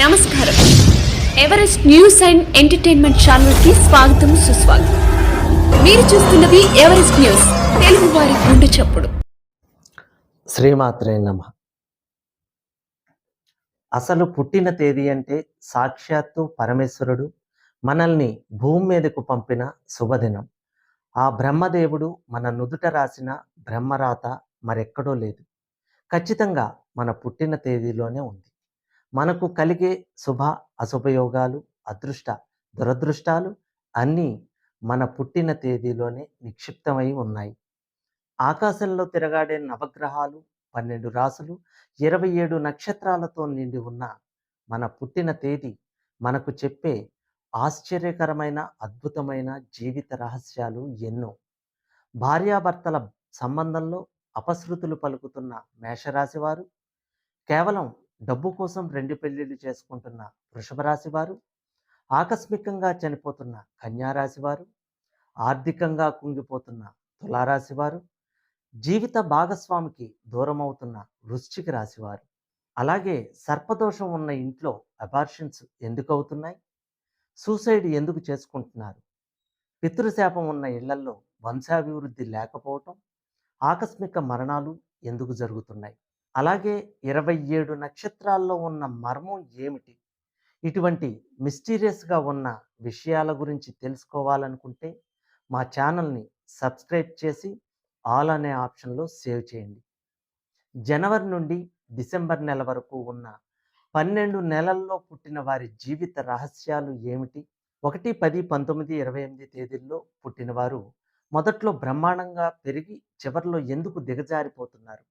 నమస్కారం. Everest news and entertainment ఛానల్కి స్వాగతం సుస్వాగతం. మీరు చూస్తున్నది ఎవరెస్ట్ న్యూస్ తెలుగు వారి గుండె చప్పుడు. శ్రీమాత్రే నమ. అసలు పుట్టిన తేదీ అంటే సాక్షాత్తు పరమేశ్వరుడు మనల్ని భూమి మీదకు పంపిన శుభదినం. ఆ బ్రహ్మదేవుడు మన నుదుట రాసిన బ్రహ్మరాత మరెక్కడో లేదు. ఖచ్చితంగా మన పుట్టిన తేదీలోనే ఉంది. మనకు కలిగే శుభ అశుభయోగాలు అదృష్ట దురదృష్టాలు అన్నీ మన పుట్టిన తేదీలోనే నిక్షిప్తమై ఉన్నాయి. ఆకాశంలో తిరగాడే నవగ్రహాలు పన్నెండు రాసులు ఇరవై ఏడు నక్షత్రాలతో నిండి ఉన్న మన పుట్టిన తేదీ మనకు చెప్పే ఆశ్చర్యకరమైన అద్భుతమైన జీవిత రహస్యాలు ఎన్నో. భార్యాభర్తల సంబంధంలో అపశృతులు పలుకుతున్న మేషరాశివారు కేవలం డబ్బు కోసం రెండు పెళ్ళిళ్ళు చేసుకుంటున్న వృషభ రాశి వారు ఆకస్మికంగా చనిపోతున్న కన్యారాశి వారు ఆర్థికంగా కుంగిపోతున్న తులారాశి వారు జీవిత భాగస్వామికి దూరం అవుతున్న వృశ్చిక రాశివారు. అలాగే సర్పదోషం ఉన్న ఇంట్లో అబార్షన్స్ ఎందుకు అవుతున్నాయి సూసైడ్ ఎందుకు చేసుకుంటున్నారు? పితృశాపం ఉన్న ఇళ్ళల్లో వంశాభివృద్ధి లేకపోవటం ఆకస్మిక మరణాలు ఎందుకు జరుగుతున్నాయి? అలాగే ఇరవై ఏడు నక్షత్రాల్లో ఉన్న మర్మం ఏమిటి? ఇటువంటి మిస్టీరియస్గా ఉన్న విషయాల గురించి తెలుసుకోవాలనుకుంటే మా ఛానల్ని సబ్స్క్రైబ్ చేసి ఆల్ అనే ఆప్షన్లో సేవ్ చేయండి. జనవరి నుండి డిసెంబర్ నెల వరకు ఉన్న పన్నెండు నెలల్లో పుట్టిన వారి జీవిత రహస్యాలు ఏమిటి? ఒకటి పది పంతొమ్మిది ఇరవై ఎనిమిది తేదీల్లో పుట్టినవారు మొదట్లో బ్రహ్మాండంగా పెరిగి చివరిలో ఎందుకు దిగజారిపోతున్నారు?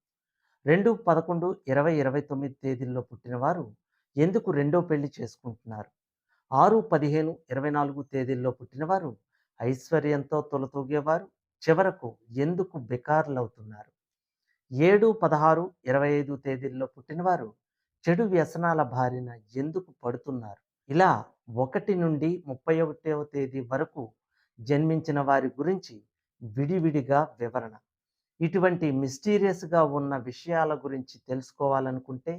రెండు పదకొండు ఇరవై ఇరవై తొమ్మిది తేదీల్లో పుట్టినవారు ఎందుకు రెండో పెళ్ళి చేసుకుంటున్నారు? ఆరు పదిహేను ఇరవై నాలుగు తేదీల్లో పుట్టినవారు ఐశ్వర్యంతో తొలతూగేవారు చివరకు ఎందుకు బికార్లవుతున్నారు? ఏడు పదహారు ఇరవై ఐదు తేదీల్లో పుట్టినవారు చెడు వ్యసనాల బారిన ఎందుకు పడుతున్నారు? ఇలా ఒకటి నుండి ముప్పై ఒకటవ తేదీ వరకు జన్మించిన వారి గురించి విడివిడిగా వివరణ. ఇటువంటి మిస్టీరియస్గా ఉన్న విషయాల గురించి తెలుసుకోవాలనుకుంటే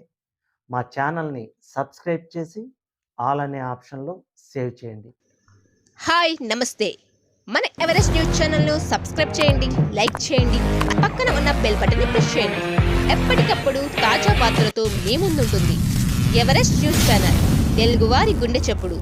మా ఛానల్ని సబ్స్క్రైబ్ చేసి ఆల్ అనే ఆప్షన్లో సేవ్ చేయండి. హాయ్ నమస్తే. మన ఎవరెస్ట్ న్యూస్ ఛానల్ను సబ్స్క్రైబ్ చేయండి లైక్ చేయండి పక్కన ఉన్న బెల్ బటన్ని ప్రెస్ చేయండి. ఎప్పటికప్పుడు తాజా వార్తలతో మీ ముందుంటుంది. ఎవరెస్ట్ న్యూస్ ఛానల్ తెలుగువారి గుండె చెప్పుడు.